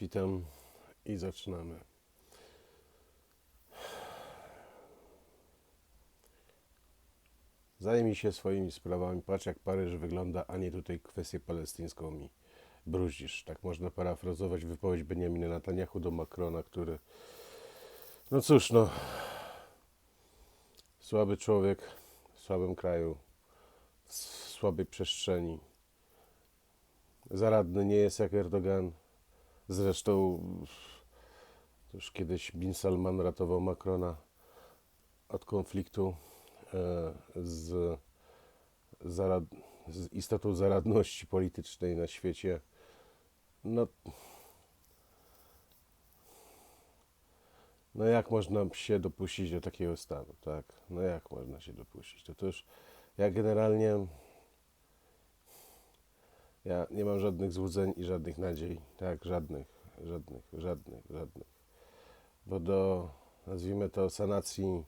Witam i zaczynamy. Zajmij się swoimi sprawami. Patrz, jak Paryż wygląda, a nie tutaj kwestię palestyńską mi bruździsz. Tak można parafrazować wypowiedź Benjamina Netanyahu do Macrona, który. No cóż, no. Słaby człowiek w słabym kraju, w słabej przestrzeni. Zaradny nie jest jak Erdogan. Zresztą już kiedyś Bin Salman ratował Macrona od konfliktu e, z, zarad, z istotą zaradności politycznej na świecie. No, no jak można się dopuścić do takiego stanu, tak? No jak można się dopuścić? To, to już ja generalnie ja nie mam żadnych złudzeń i żadnych nadziei, tak? Żadnych, żadnych, żadnych, żadnych. Bo do, nazwijmy to, sanacji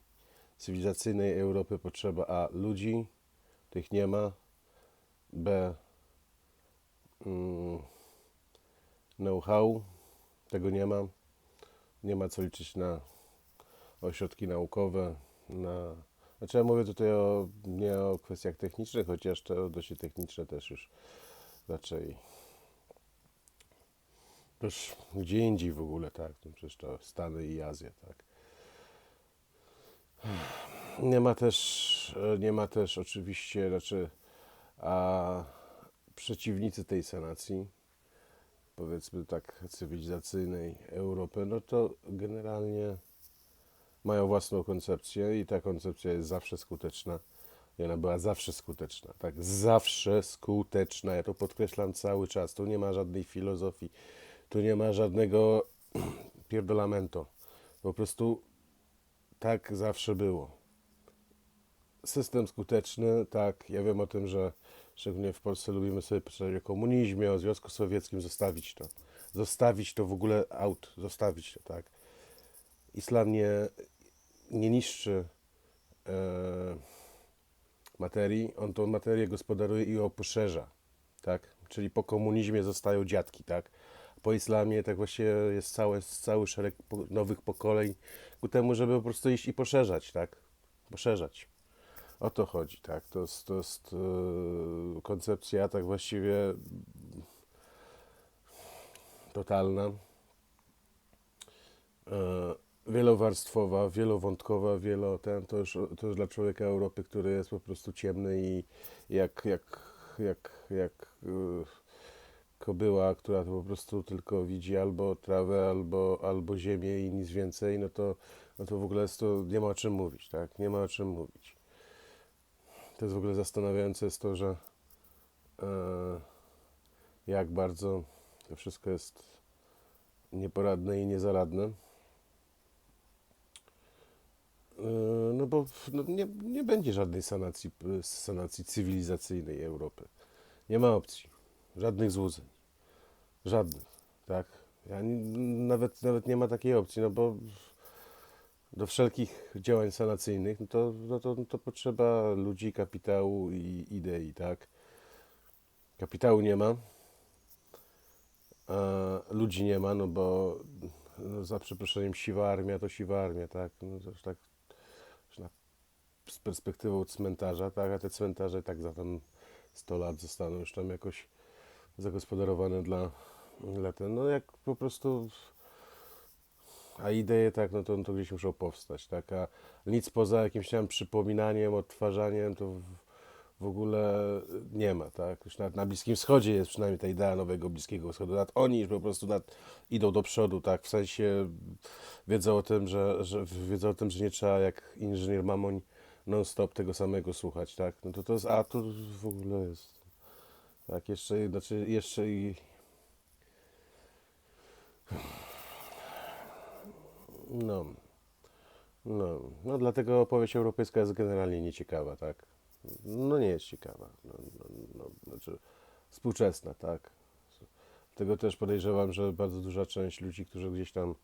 cywilizacyjnej Europy potrzeba A. ludzi, tych nie ma, B. Mm, know-how, tego nie ma. Nie ma co liczyć na ośrodki naukowe, na... Znaczy ja mówię tutaj o, nie o kwestiach technicznych, chociaż te dość techniczne też już raczej też gdzie indziej w ogóle, tak, no przecież to Stany i Azja, tak. Nie ma też, nie ma też oczywiście, znaczy, a przeciwnicy tej sanacji, powiedzmy tak, cywilizacyjnej Europy, no to generalnie mają własną koncepcję i ta koncepcja jest zawsze skuteczna. I ona była zawsze skuteczna, tak? Zawsze skuteczna. Ja to podkreślam cały czas. Tu nie ma żadnej filozofii, tu nie ma żadnego pierdolamento. Po prostu tak zawsze było. System skuteczny, tak. Ja wiem o tym, że szczególnie w Polsce lubimy sobie pisać o komunizmie, o Związku Sowieckim, zostawić to. Zostawić to w ogóle out, zostawić to, tak. Islam nie, nie niszczy e, materii, on tą materię gospodaruje i ją poszerza, tak? Czyli po komunizmie zostają dziadki, tak? Po islamie tak właściwie jest cały, cały szereg nowych pokoleń ku temu, żeby po prostu iść i poszerzać, tak? Poszerzać. O to chodzi, tak? To jest, to jest e, koncepcja tak właściwie totalna, e, wielowarstwowa, wielowątkowa, wielo ten, to już, to już dla człowieka Europy, który jest po prostu ciemny i jak, jak, jak, jak e, kobyła, która to po prostu tylko widzi albo trawę, albo, albo ziemię i nic więcej, no to, no to w ogóle jest to, nie ma o czym mówić, tak? Nie ma o czym mówić. To jest w ogóle zastanawiające jest to, że e, jak bardzo to wszystko jest nieporadne i niezaradne. E, No bo no nie, nie będzie żadnej sanacji, sanacji cywilizacyjnej Europy. Nie ma opcji. Żadnych złudzeń. Żadnych, tak? Ja nie, nawet, nawet nie ma takiej opcji, no bo do wszelkich działań sanacyjnych, no to, no to, no to potrzeba ludzi, kapitału i idei, tak? Kapitału nie ma, ludzi nie ma, no bo no za przeproszeniem siwa armia to siwa armia, tak? No tak z perspektywą cmentarza, tak? A te cmentarze tak za tam 100 lat zostaną już tam jakoś zagospodarowane dla, dla ten, no jak po prostu a idee tak, no to, to gdzieś muszą powstać, tak, a nic poza jakimś tam przypominaniem, odtwarzaniem to w, w ogóle nie ma, tak, już na Bliskim Wschodzie jest przynajmniej ta idea nowego Bliskiego Wschodu, nawet oni po prostu nad, idą do przodu, tak, w sensie wiedzą o tym, że, że wiedzą o tym, że nie trzeba jak inżynier Mamoń non-stop tego samego słuchać, tak, no to to jest, a tu w ogóle jest tak, jeszcze, znaczy jeszcze i. No. No, no dlatego opowieść europejska jest generalnie nieciekawa, tak? No nie jest ciekawa. No, no, no, znaczy współczesna, tak? Dlatego też podejrzewam, że bardzo duża część ludzi, którzy gdzieś tam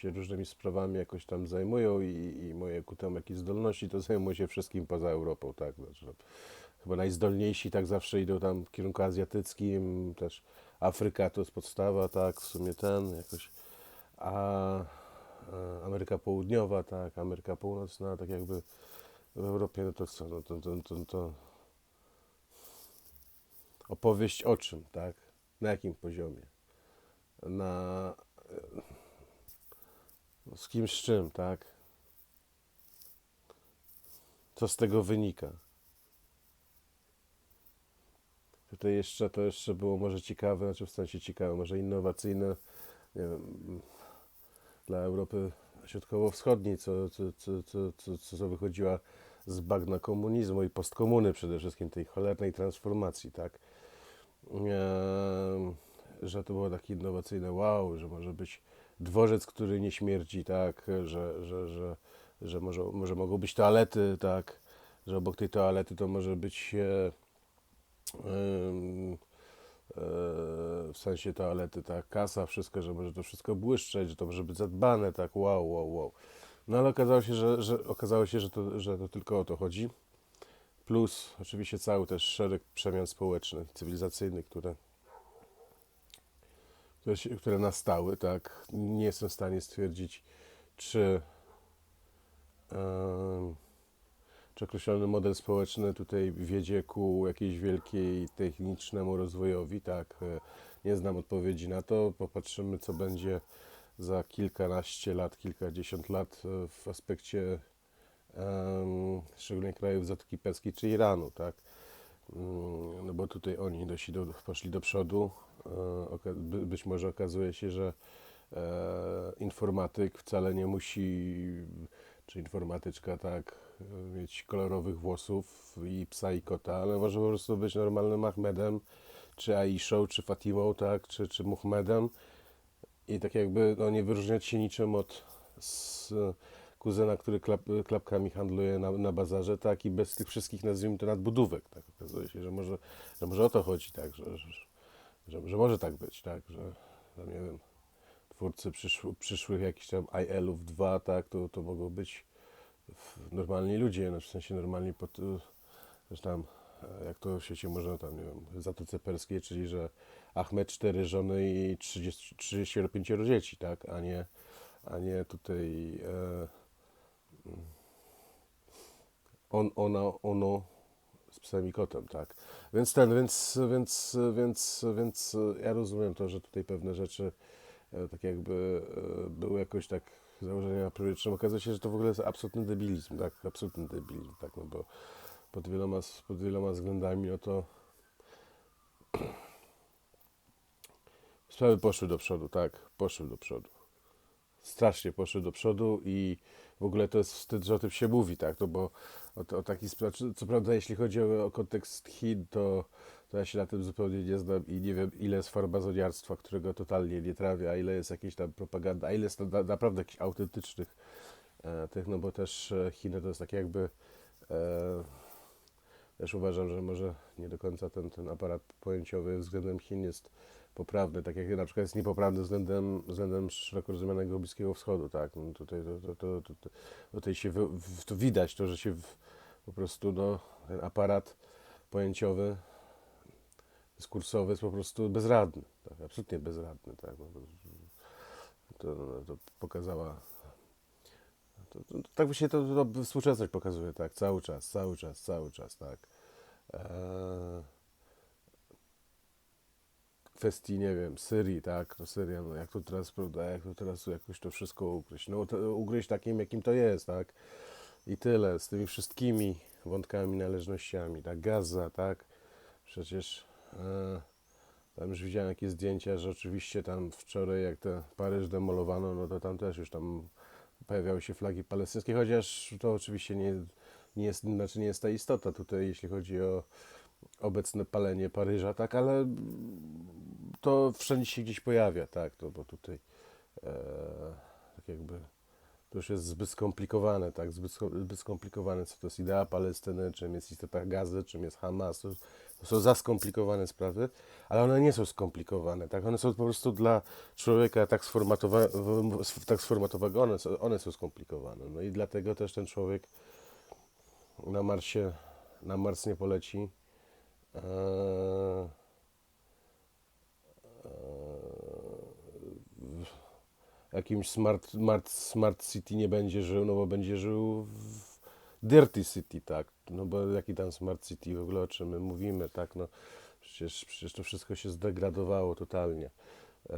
się różnymi sprawami jakoś tam zajmują i, i moje ku temu jakieś zdolności, to zajmują się wszystkim poza Europą, tak? Znaczy, chyba najzdolniejsi tak zawsze idą tam w kierunku azjatyckim, też Afryka to jest podstawa, tak, w sumie ten jakoś, a Ameryka Południowa, tak, Ameryka Północna, tak jakby w Europie, no to co, no to, to, to, to opowieść o czym, tak, na jakim poziomie, na z kim, z czym, tak, co z tego wynika. Tutaj jeszcze to jeszcze było może ciekawe, znaczy w sensie ciekawe, może innowacyjne, nie wiem, dla Europy Środkowo-Wschodniej, co, co, co, co, co, co, wychodziła z bagna komunizmu i postkomuny przede wszystkim, tej cholernej transformacji, tak? Ehm, że to było takie innowacyjne, wow, że może być dworzec, który nie śmierdzi, tak? Że, że, że, że może, może mogą być toalety, tak? Że obok tej toalety to może być e, e, w sensie toalety, tak, kasa, wszystko, że może to wszystko błyszczeć, że to może być zadbane, tak, wow, wow, wow. No ale okazało się, że, że, okazało się, że, to, że to tylko o to chodzi. Plus oczywiście cały też szereg przemian społecznych, cywilizacyjnych, które, które, się, które nastały, tak. Nie jestem w stanie stwierdzić, czy em, czy określony model społeczny tutaj wiedzie ku jakiejś wielkiej technicznemu rozwojowi, tak, e, nie znam odpowiedzi na to, popatrzymy co będzie za kilkanaście lat, kilkadziesiąt lat e, w aspekcie szczególnie krajów Zatoki Perskiej czy Iranu, tak, Mm, no bo tutaj oni dość do, poszli do przodu, być może okazuje się, że e, informatyk wcale nie musi, czy informatyczka, tak, e, mieć kolorowych włosów i psa i kota, ale może po prostu być normalnym Ahmedem, czy Aishą, czy Fatimą, tak, czy, czy Muhammedem. I tak jakby no, nie wyróżniać się niczym od z, kuzyna, który klap, klapkami handluje na, na bazarze, tak, i bez tych wszystkich, nazwijmy to, nadbudówek, tak, okazuje się, że może, że może o to chodzi, tak, że, że, że, że może tak być, tak, że, no nie wiem, twórcy przyszł, przyszłych jakichś tam IL-ów 2, tak, to, to mogą być normalni ludzie, no, w sensie normalni, pod, że tam, e, jak to w świecie można tam, nie wiem, Zatoce Perskiej, czyli, że Ahmed cztery żony i 30, 35 dzieci, tak, a nie, a nie tutaj e, on, ona, ono z psem i kotem, tak. Więc ten, więc, więc, więc, więc ja rozumiem to, że tutaj pewne rzeczy tak jakby e, były jakoś tak założenia prioryteczne. Okazuje się, że to w ogóle jest absolutny debilizm, tak, absolutny debilizm, tak, no bo pod wieloma, pod wieloma względami, no to sprawy poszły do przodu, tak, poszły do przodu. Strasznie poszły do przodu i w ogóle to jest wstyd, że o tym się mówi, tak, no bo o, o taki spraw, co prawda jeśli chodzi o, o kontekst Chin, to, to ja się na tym zupełnie nie znam i nie wiem ile jest farmazoniarstwa, którego totalnie nie trawię, a ile jest jakiejś tam propaganda, a ile jest na, naprawdę jakichś autentycznych e, tych, no bo też e, Chiny to jest tak jakby e, też uważam, że może nie do końca ten, ten aparat pojęciowy względem Chin jest poprawny, tak jak na przykład jest niepoprawny względem, względem szeroko rozumianego Bliskiego Wschodu, tak, no tutaj to, to, to, to, to, tutaj się to widać, to, że się w, po prostu no, ten aparat pojęciowy, dyskursowy jest po prostu bezradny, tak, absolutnie bezradny, tak, no, to, to, to pokazała to, to, tak właśnie to, to współczesność pokazuje, tak, cały czas, cały czas, cały czas, tak. Eee, kwestii, nie wiem, Syrii, tak, no Syria, no jak to teraz, prawda, jak to teraz jakoś to wszystko ugryźć, no to ugryźć takim, jakim to jest, tak, i tyle, z tymi wszystkimi wątkami, należnościami, tak, Gaza, tak, przecież e, tam już widziałem jakieś zdjęcia, że oczywiście tam wczoraj, jak te Paryż demolowano, no to tam też już tam pojawiały się flagi palestyńskie, chociaż to oczywiście nie, nie, jest, znaczy nie jest ta istota tutaj, jeśli chodzi o obecne palenie Paryża, tak, ale to wszędzie się gdzieś pojawia, tak, to, bo tutaj e, tak jakby to już jest zbyt skomplikowane, tak, zbyt, zbyt skomplikowane, co to jest idea Palestyny, czym jest istota Gazy, czym jest Hamas, to, to są za skomplikowane sprawy, ale one nie są skomplikowane, tak, one są po prostu dla człowieka tak, sformatowa- tak sformatowanego, one, one są skomplikowane, no i dlatego też ten człowiek na Marsie na Mars nie poleci. Eee, w jakimś smart, smart, smart city nie będzie żył, no bo będzie żył w dirty city, tak? No bo jaki tam smart city w ogóle o czym my mówimy, tak? No przecież, przecież to wszystko się zdegradowało totalnie. Eee,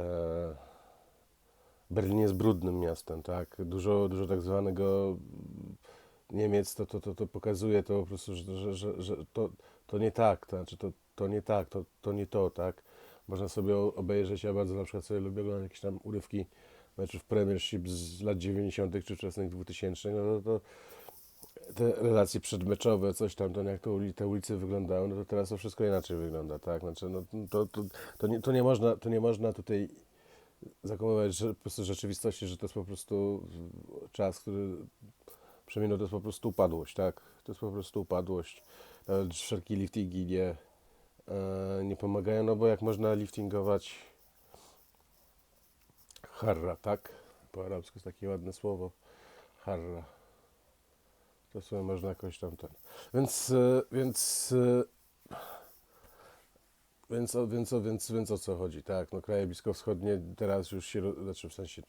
Berlin jest brudnym miastem, tak? Dużo, dużo tak zwanego Niemiec to, to, to, to pokazuje to po prostu, że, że, że, że to, to nie tak, to znaczy to, to nie tak, to, to nie to, tak? Można sobie obejrzeć, ja bardzo na przykład sobie lubię oglądać jakieś tam urywki meczów Premiership z lat 90. czy wczesnych 2000, no to, to te relacje przedmeczowe, coś tam, to jak to uli- te ulice wyglądały, no to teraz to wszystko inaczej wygląda, tak? Znaczy, no, to, to, to, nie, to, nie można, to nie można tutaj zakłamywać że, po prostu rzeczywistości, że to jest po prostu czas, który przeminął, to jest po prostu upadłość, tak? To jest po prostu upadłość. Nawet wszelkie liftingi nie, e, nie pomagają, no bo jak można liftingować harra, tak? Po arabsku jest takie ładne słowo. Harra. To sobie można jakoś tam ten. Więc, e, więc, e, więc, o- więc, o- więc, więc o co chodzi, tak? No kraje bliskowschodnie teraz już się, znaczy w sensie,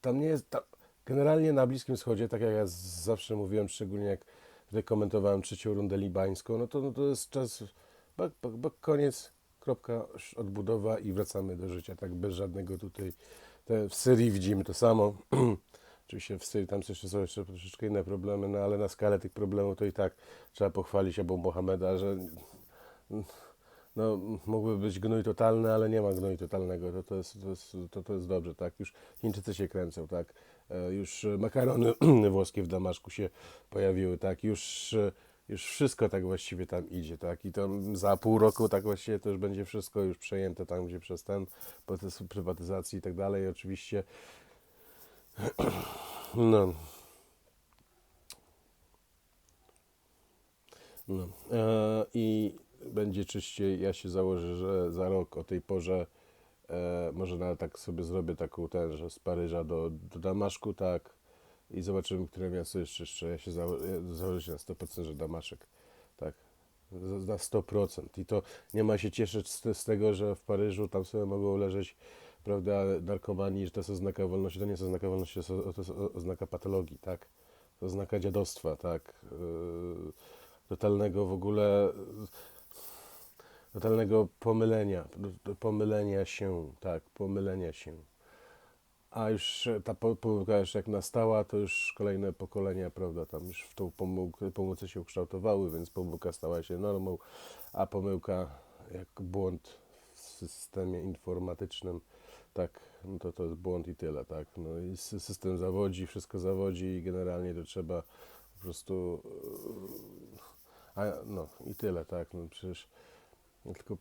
tam nie jest, tam, generalnie na Bliskim Wschodzie, tak jak ja zawsze mówiłem, szczególnie jak tutaj komentowałem trzecią rundę libańską, no to, no to jest czas, koniec, kropka, odbudowa i wracamy do życia, tak bez żadnego tutaj, te, w Syrii widzimy to samo, Oczywiście w Syrii tam jeszcze są jeszcze troszeczkę inne problemy, no ale na skalę tych problemów to i tak trzeba pochwalić Abu Mohameda, że no, mógłby być gnój totalny, ale nie ma gnój totalnego. To, to, jest, to, jest, to, to jest dobrze, tak? Już Chińczycy się kręcą, tak? E, Już e, makarony włoskie w Damaszku się pojawiły, tak? Już, e, już wszystko tak właściwie tam idzie, tak? I tam za pół roku tak właściwie to już będzie wszystko już przejęte tam, gdzie przez ten proces prywatyzacji i tak dalej. Oczywiście no. No. I będzie czyściej. Ja się założę, że za rok o tej porze e, może nawet tak sobie zrobię taką ten, że z Paryża do, do Damaszku, tak. I zobaczymy, które miasto jest czystsze. Ja się zało- ja się na 100%, że Damaszek. Tak. Na 100%. I to nie ma się cieszyć z, z tego, że w Paryżu tam sobie mogą leżeć prawda, narkomani, że to jest oznaka wolności, to nie jest oznaka wolności, to jest, to jest oznaka patologii, tak? To oznaka dziadostwa, tak? Yy, totalnego w ogóle, totalnego pomylenia, pomylenia się, tak, pomylenia się. A już ta po- pomyłka już jak nastała, to już kolejne pokolenia, prawda, tam już w tą pomyłkę, się ukształtowały, więc pomyłka stała się normą, a pomyłka jak błąd w systemie informatycznym, tak, no to to jest błąd i tyle, tak. No i sy- system zawodzi, wszystko zawodzi i generalnie to trzeba po prostu, yy, a, no i tyle, tak, no przecież ja tylko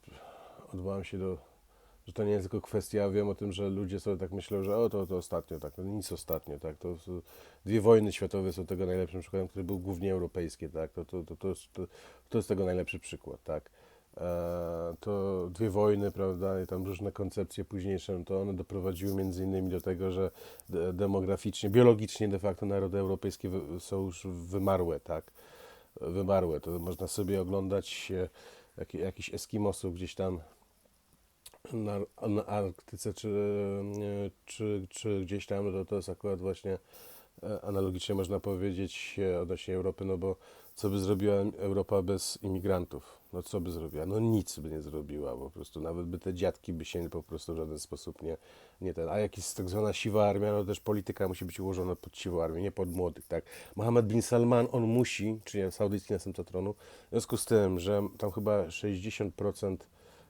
odwołam się do, że to nie jest tylko kwestia, wiem o tym, że ludzie sobie tak myślą, że o, to, to ostatnio, tak, no nic ostatnio, tak, to dwie wojny światowe są tego najlepszym przykładem, który był głównie europejskie, tak, to, to, to, to, jest, to, to jest tego najlepszy przykład, tak. E, to dwie wojny, prawda, i tam różne koncepcje późniejsze, to one doprowadziły między innymi do tego, że de- demograficznie, biologicznie de facto narody europejskie są już wymarłe, tak, wymarłe. To można sobie oglądać jak, Eskimosów gdzieś tam na, na Arktyce czy, czy, czy gdzieś tam, to, to jest akurat właśnie e, analogicznie można powiedzieć odnośnie Europy, no bo co by zrobiła Europa bez imigrantów? No co by zrobiła? No nic by nie zrobiła, po prostu nawet by te dziadki by się po prostu w żaden sposób nie, nie ten. A jak jest tak zwana siwa armia, no też polityka musi być ułożona pod siwą armię, nie pod młodych, tak? Mohammed bin Salman, on musi, czyli saudyjski następca tronu, w związku z tym, że tam chyba 60%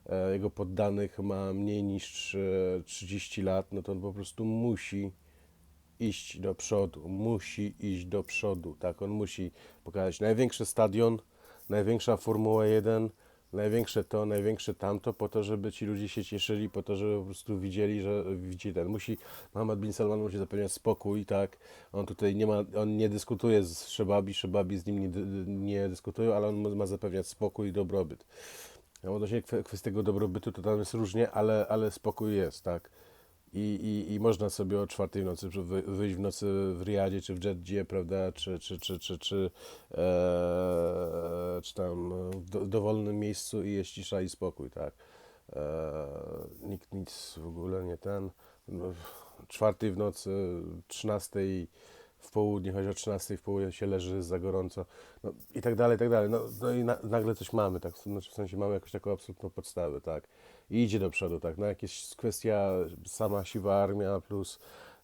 e, jego poddanych ma mniej niż e, 30 lat, no to on po prostu musi iść do przodu, musi iść do przodu, tak, on musi pokazać największy stadion, największa Formuła 1, największe to, największe tamto, po to, żeby ci ludzie się cieszyli, po to, żeby po prostu widzieli, że widzi ten, musi, Mohammed bin Salman musi zapewniać spokój, tak, on tutaj nie ma, on nie dyskutuje z Szebabi, Szebabi z nim nie, nie dyskutują, ale on ma zapewniać spokój i dobrobyt. Odnośnie kwe- kwestii tego dobrobytu, to tam jest różnie, ale, ale spokój jest, tak. I, i, i można sobie o czwartej nocy wy- wyjść w nocy w Riyadzie, czy w Jeddzie, prawda, czy, czy, czy, czy, czy, e, czy tam w do, dowolnym miejscu i jest cisza i spokój, tak. E, nikt nic w ogóle nie ten. No, czwartej w nocy, trzynastej w południe, choć o 13 w południe się leży jest za gorąco, no i tak dalej, i tak dalej. No, no i na, nagle coś mamy, tak, znaczy w sensie mamy jakąś taką absolutną podstawę, tak. I idzie do przodu, tak. No jakieś kwestia sama siwa armia plus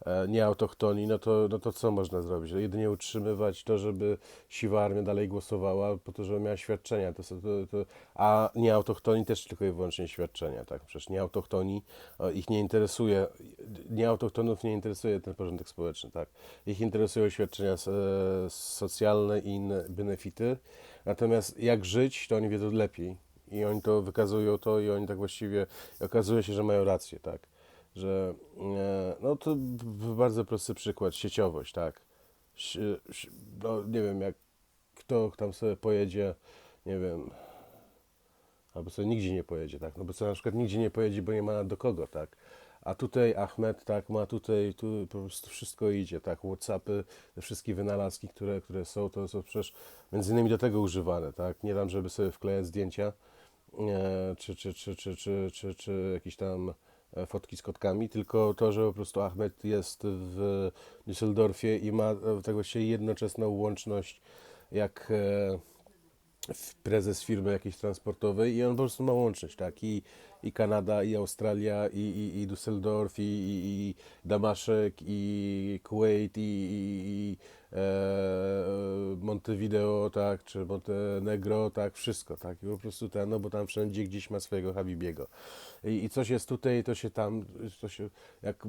e, nieautochtoni, no to, no to co można zrobić? No, jedynie utrzymywać to, żeby siwa armia dalej głosowała po to, żeby miała świadczenia, to, to, to, a nieautochtoni też tylko i wyłącznie świadczenia, tak. Przecież nieautochtoni, o, ich nie interesuje, nieautochtonów nie interesuje ten porządek społeczny, tak. Ich interesują świadczenia e, socjalne i inne benefity, natomiast jak żyć, to oni wiedzą lepiej i oni to wykazują to i oni tak właściwie, okazuje się, że mają rację, tak, że e, no to bardzo prosty przykład, sieciowość, tak, no nie wiem, jak kto tam sobie pojedzie, nie wiem, albo sobie nigdzie nie pojedzie, tak, no bo co na przykład nigdzie nie pojedzie, bo nie ma do kogo, tak, a tutaj Ahmed, tak, ma tutaj, tu po prostu wszystko idzie, tak, Whatsappy, te wszystkie wynalazki, które, które są, to są przecież między innymi do tego używane, tak, nie tam, żeby sobie wklejać zdjęcia, czy, czy, czy, czy, czy, czy, czy jakieś tam e, fotki z kotkami, tylko to, że po prostu Ahmed jest w Düsseldorfie i ma e, tak właściwie jednoczesną łączność jak e, prezes firmy jakiejś transportowej i on po prostu ma łączność, tak? I, i Kanada, i Australia, i, i, i Düsseldorf, i, i, i Damaszek, i Kuwait, i, i, i e, Montevideo, tak? Czy Montenegro, tak? Wszystko, tak? I po prostu ten, no bo tam wszędzie gdzieś ma swojego Habibiego. I, I coś jest tutaj, to się tam, to się, jak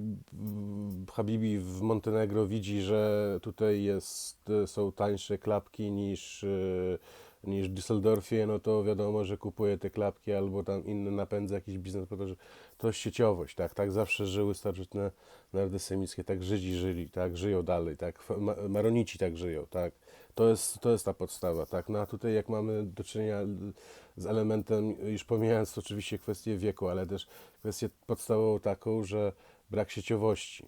Habibi w Montenegro widzi, że tutaj jest, są tańsze klapki niż e, niż w Düsseldorfie, no to wiadomo, że kupuje te klapki albo tam inny napędza jakiś biznes, po to, że to jest sieciowość, tak, tak zawsze żyły starożytne narody semickie, tak Żydzi żyli, tak, żyją dalej, tak, Maronici tak żyją, tak, to jest, to jest ta podstawa, tak, no a tutaj jak mamy do czynienia z elementem, już pomijając oczywiście kwestię wieku, ale też kwestię podstawową taką, że brak sieciowości,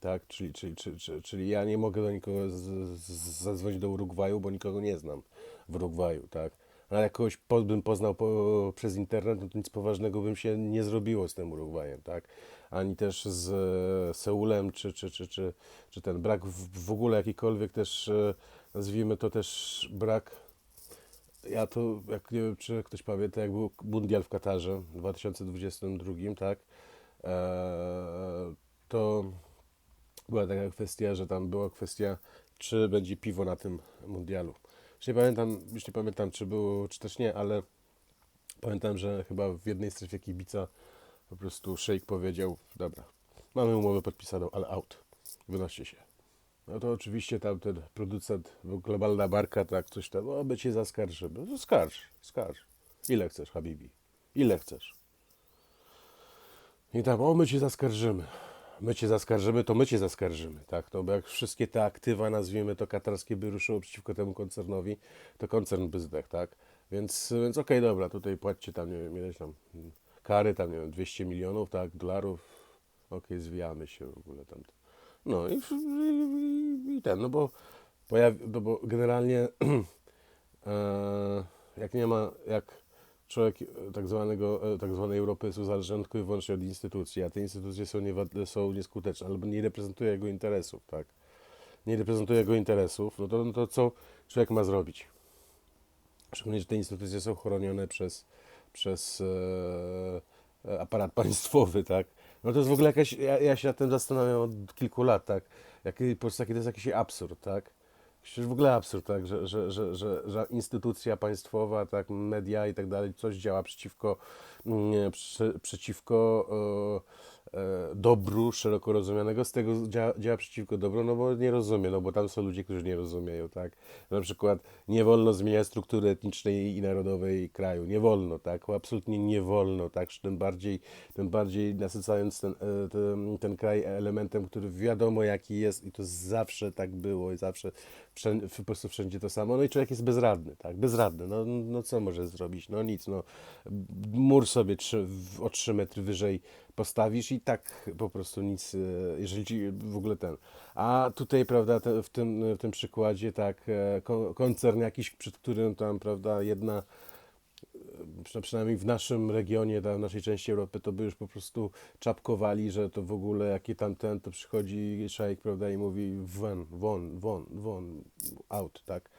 tak, czyli, czyli, czyli, czyli, czyli ja nie mogę do nikogo z, z, zadzwonić do Urugwaju, bo nikogo nie znam w Urugwaju, tak. Ale jak kogoś bym poznał po, przez internet, no to nic poważnego bym się nie zrobiło z tym Urugwajem, tak. Ani też z e, Seulem, czy, czy, czy, czy, czy ten brak w, w ogóle jakikolwiek też, e, nazwijmy to też brak ja to, jak nie wiem, czy ktoś pamięta, jak był mundial w Katarze w 2022, tak, eee, to była taka kwestia, że tam była kwestia, czy będzie piwo na tym mundialu. Już nie pamiętam, już nie pamiętam, czy było, czy też nie, ale pamiętam, że chyba w jednej strefie kibica po prostu szejk powiedział, dobra, mamy umowę podpisaną, ale out, wynoście się. No to oczywiście tamten producent, globalna marka, tak, coś tam, o, my cię zaskarżymy. No skarż, skarż. Ile chcesz, Habibi? Ile chcesz? I tam, o, my cię zaskarżymy. My cię zaskarżymy, to my cię zaskarżymy, tak? No bo jak wszystkie te aktywa, nazwijmy to katarskie, by ruszyło przeciwko temu koncernowi, to koncern by zdechł, tak? Więc, więc okej, dobra, tutaj płaccie tam, nie wiem, tam mm, kary, tam, nie wiem, 200 milionów, tak, dolarów. Okej, zwijamy się w ogóle tam. No i, i, i ten, no bo, pojawi, no bo generalnie e, jak nie ma, jak człowiek e, tak, zwanego, e, tak zwanej Europy jest uzależniony tylko i wyłącznie od instytucji, a te instytucje są, niewa- są nieskuteczne albo nie reprezentują jego interesów, tak? Nie reprezentuje jego interesów, no to, no to co człowiek ma zrobić? Szczególnie, że te instytucje są chronione przez, przez e, e, aparat państwowy, tak? No to jest w ogóle jakaś, ja, ja się nad tym zastanawiam od kilku lat, tak? Jaki, po prostu taki to jest jakiś absurd, tak? Przecież w ogóle absurd, tak? Że, że, że, że, że instytucja państwowa, tak, media i tak dalej, coś działa przeciwko, mm, przy, przeciwko e, dobru szeroko rozumianego, z tego działa, działa przeciwko dobru, no bo nie rozumie, no bo tam są ludzie, którzy nie rozumieją, tak? Na przykład nie wolno zmieniać struktury etnicznej i narodowej kraju, nie wolno, tak? Absolutnie nie wolno, tak? Tym bardziej, tym bardziej nasycając ten, e, ten, ten kraj elementem, który wiadomo jaki jest i to zawsze tak było i zawsze wszędzie, po prostu wszędzie to samo, no i człowiek jest bezradny, tak? Bezradny, no, no co może zrobić? No nic, no mur sobie trzy, o 3 metry wyżej postawisz i tak po prostu nic, e, jeżeli ci w ogóle ten. A tutaj, prawda, te, w, tym, w tym przykładzie, tak, e, kon- koncern jakiś, przed którym tam, prawda, jedna przy- przynajmniej w naszym regionie, w naszej części Europy, to by już po prostu czapkowali, że to w ogóle jakie tam ten, to przychodzi szejk, prawda, i mówi won, won, won, won, out, tak.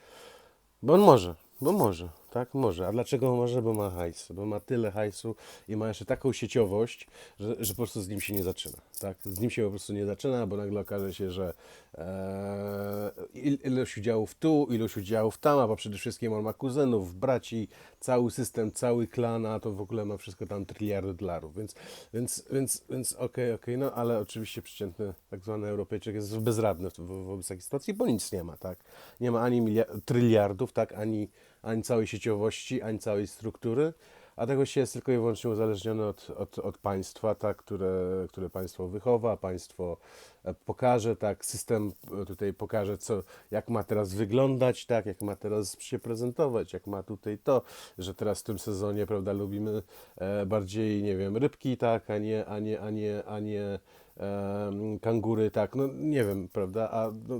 Bo on może, bo może, tak, może. A dlaczego może? Bo ma hajs, bo ma tyle hajsu i ma jeszcze taką sieciowość, że, że po prostu z nim się nie zaczyna, tak. Z nim się po prostu nie zaczyna, bo nagle okaże się, że e, il- ilość udziałów tu, ilość udziałów tam, a przede wszystkim on ma kuzynów, braci, cały system, cały klan, a to w ogóle ma wszystko tam tryliardy dolarów, więc, więc, więc, więc okej, okej, no ale oczywiście przeciętny tak zwany Europejczyk jest bezradny wobec takiej sytuacji, bo nic nie ma, tak. Nie ma ani tryliardów, tak, ani, ani całej sieciowości, ani całej struktury, a tego się jest tylko i wyłącznie uzależnione od, od, od państwa, tak, które, które państwo wychowa, państwo e, pokaże, tak, system e, tutaj pokaże, co, jak ma teraz wyglądać, tak, jak ma teraz się prezentować, jak ma tutaj to, że teraz w tym sezonie, prawda, lubimy e, bardziej, nie wiem, rybki, tak, a nie, a nie, a nie, a nie em, kangury, tak, no nie wiem, prawda, a no,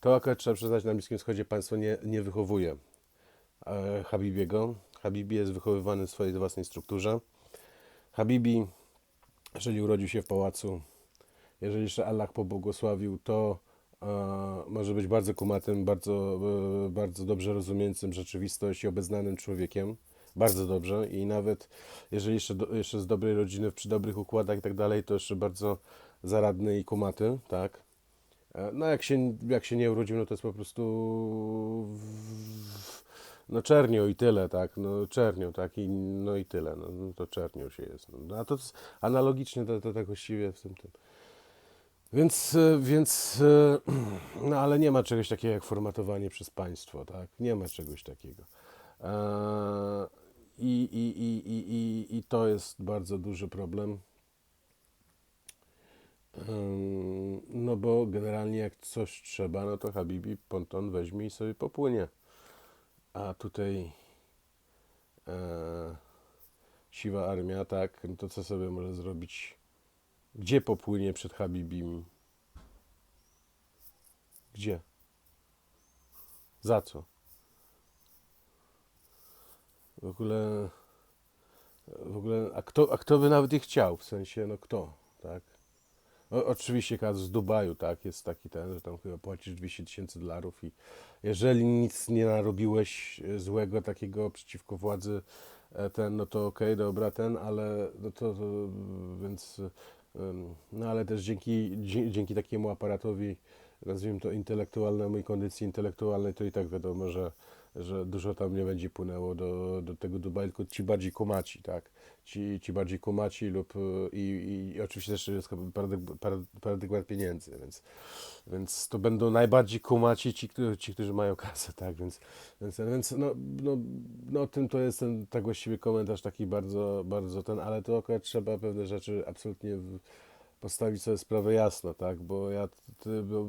to akurat trzeba przyznać, na Bliskim Wschodzie państwo nie, nie wychowuje. e, Habibiego. Habibi jest wychowywany w swojej własnej strukturze. Habibi, jeżeli urodził się w pałacu, jeżeli jeszcze Allah pobłogosławił, to e, może być bardzo kumatym, bardzo, e, bardzo dobrze rozumiejącym rzeczywistość i obeznanym człowiekiem. Bardzo dobrze i nawet jeżeli jeszcze, do, jeszcze z dobrej rodziny, przy dobrych układach i tak dalej, to jeszcze bardzo zaradny i kumaty, tak. E, No jak się, jak się nie urodził, no to jest po prostu no czernią i tyle, tak, no czernią, tak, i no i tyle, no, no to czernią się jest. No, a to analogicznie to, to tak właściwie w tym tym. Więc, e, więc, e, no ale nie ma czegoś takiego jak formatowanie przez państwo, tak, nie ma czegoś takiego. E, I, i, i, i, i, I to jest bardzo duży problem. No bo generalnie jak coś trzeba, no to Habibi ponton weźmie i sobie popłynie. A tutaj e, siwa armia, tak, no to co sobie może zrobić? Gdzie popłynie przed Habibim? Gdzie? Za co? W ogóle, w ogóle, a kto, a kto by nawet ich chciał? W sensie, no kto, tak? O, oczywiście każdy z Dubaju, tak, jest taki ten, że tam chyba płacisz 200 tysięcy dolarów i jeżeli nic nie narobiłeś e, złego takiego przeciwko władzy, e, ten, no to okej, dobra, ten, ale no to, to więc, em, no ale też dzięki, dzięki takiemu aparatowi, nazwijmy to intelektualnemu i kondycji intelektualnej, to i tak wiadomo, że, że dużo tam nie będzie płynęło do, do tego Dubaju, tylko ci bardziej kumaci, tak, ci, ci bardziej kumaci lub e, i, i, oczywiście też jest paradygmat, paradygmat pieniędzy, więc, więc to będą najbardziej kumaci ci, ci, którzy mają kasę, tak, więc, więc, więc no, no, no tym to jest ten, tak właściwie komentarz taki bardzo, bardzo ten, ale to akurat trzeba pewne rzeczy absolutnie postawić sobie sprawę jasno, tak, bo ja, ty, bo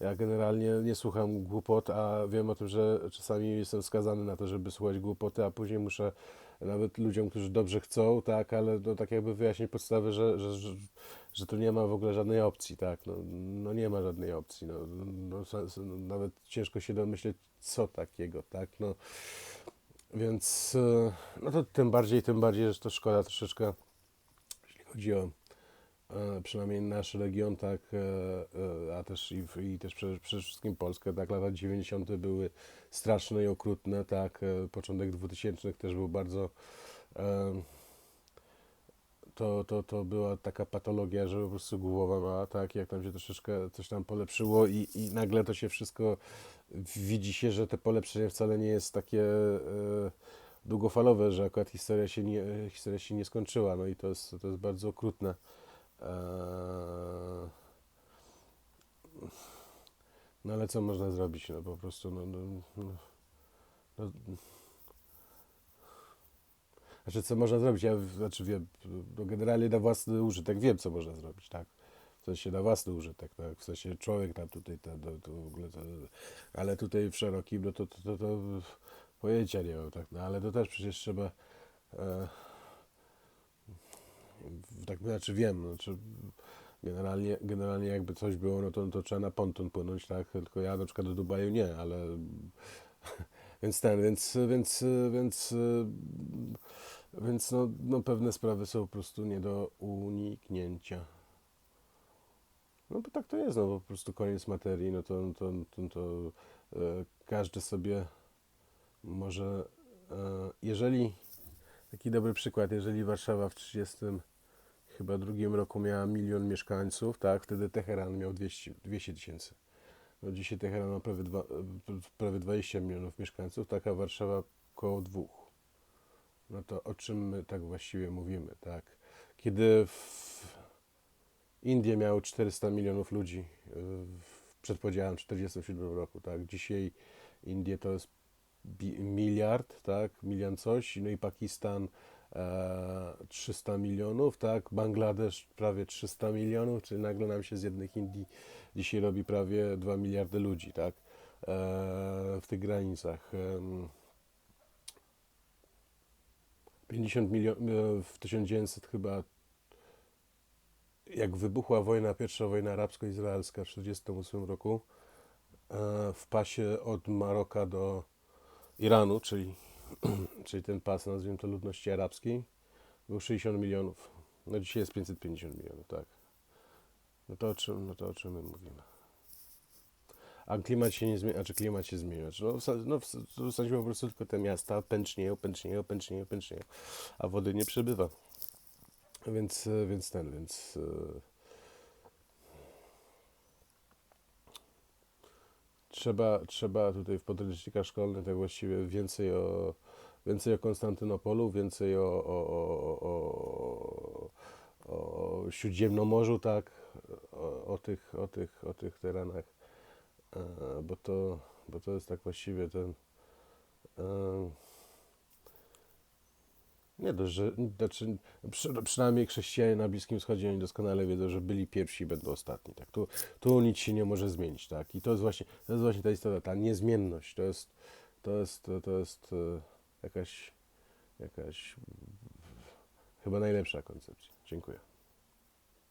ja generalnie nie słucham głupot, a wiem o tym, że czasami jestem skazany na to, żeby słuchać głupoty, a później muszę nawet ludziom, którzy dobrze chcą, tak, ale no, tak jakby wyjaśnić podstawę, że, że, że, że tu nie ma w ogóle żadnej opcji, tak, no, no nie ma żadnej opcji, no, no, no, nawet ciężko się domyśleć, co takiego, tak, no, więc, e, no to tym bardziej, tym bardziej, że to szkoda troszeczkę, jeśli chodzi o przynajmniej nasz region, tak, e, e, a też i, i też przede, przede wszystkim Polskę, tak, lata 90. były straszne i okrutne, tak, e, początek 2000 też był bardzo, e, to, to, to była taka patologia, że po prostu głowa ma, tak, jak tam się troszeczkę coś tam polepszyło i, i nagle to się wszystko, widzi się, że te polepszenie wcale nie jest takie e, długofalowe, że akurat historia się nie, historia się nie skończyła, no i to jest, to jest bardzo okrutne. Eee, No ale co można zrobić? No po prostu, no, no, no, no. Znaczy, co można zrobić? Ja znaczy wiem, no generalnie na własny użytek wiem, co można zrobić, tak? W sensie na własny użytek, tak? W sensie człowiek tam tutaj, to, to, w ogóle, to, ale tutaj w szerokim, no to, to, to, to pojęcia nie mam, tak? No ale to też przecież trzeba, e, Tak, znaczy wiem, znaczy generalnie, generalnie jakby coś było, no to, to trzeba na ponton płynąć, tak? Tylko ja na przykład do Dubaju nie, ale więc ten, więc, więc, więc, więc no, no pewne sprawy są po prostu nie do uniknięcia. No bo tak to jest, no po prostu koniec materii, no to, to, to, to e, każdy sobie może, e, jeżeli, taki dobry przykład, jeżeli Warszawa w 30 chyba drugim roku miała milion mieszkańców, tak, wtedy Teheran miał 200 200 tysięcy. No dzisiaj Teheran ma prawie, dwa, prawie 20 milionów mieszkańców, taka Warszawa około dwóch. No to o czym my tak właściwie mówimy, tak? Kiedy Indie miały 400 milionów ludzi przed podziałem w 1947 roku, tak? Dzisiaj Indie to jest miliard, tak? Milion coś, no i Pakistan 300 milionów, tak? Bangladesz prawie 300 milionów, czyli nagle nam się z jednych Indii dzisiaj robi prawie 2 miliardy ludzi, tak? E, w tych granicach. Em, 50 milionów w 1900 chyba jak wybuchła wojna, pierwsza wojna arabsko-izraelska w 1948 roku, e, w pasie od Maroka do Iranu, czyli, czyli ten pas, nazwijmy to ludności arabskiej, był 60 milionów. No dzisiaj jest 550 milionów, tak. No to o czym, no to o czym my mówimy? A klimat się nie zmienia, czy klimat się zmienia? Czy No, no w zasadzie po prostu tylko te miasta pęcznieją, pęcznieją, pęcznieją, pęcznieją, a wody nie przybywa. Więc, więc ten, więc e, trzeba, trzeba tutaj w podręcznikach szkolnych tak właściwie więcej o, więcej o Konstantynopolu, więcej o, o, o, o, o, Śródziemnomorzu, tak, o, o, tych, o, tych, o tych terenach, e, bo to, bo to jest tak właściwie ten e, nie dość, że znaczy, przy, przynajmniej chrześcijanie na Bliskim Wschodzie oni doskonale wiedzą, że byli pierwsi i będą ostatni. Tak? Tu, tu nic się nie może zmienić. Tak? I to jest właśnie, to jest właśnie ta istota, ta niezmienność. To jest, to jest, to jest e, jakaś, jakaś chyba najlepsza koncepcja. Dziękuję.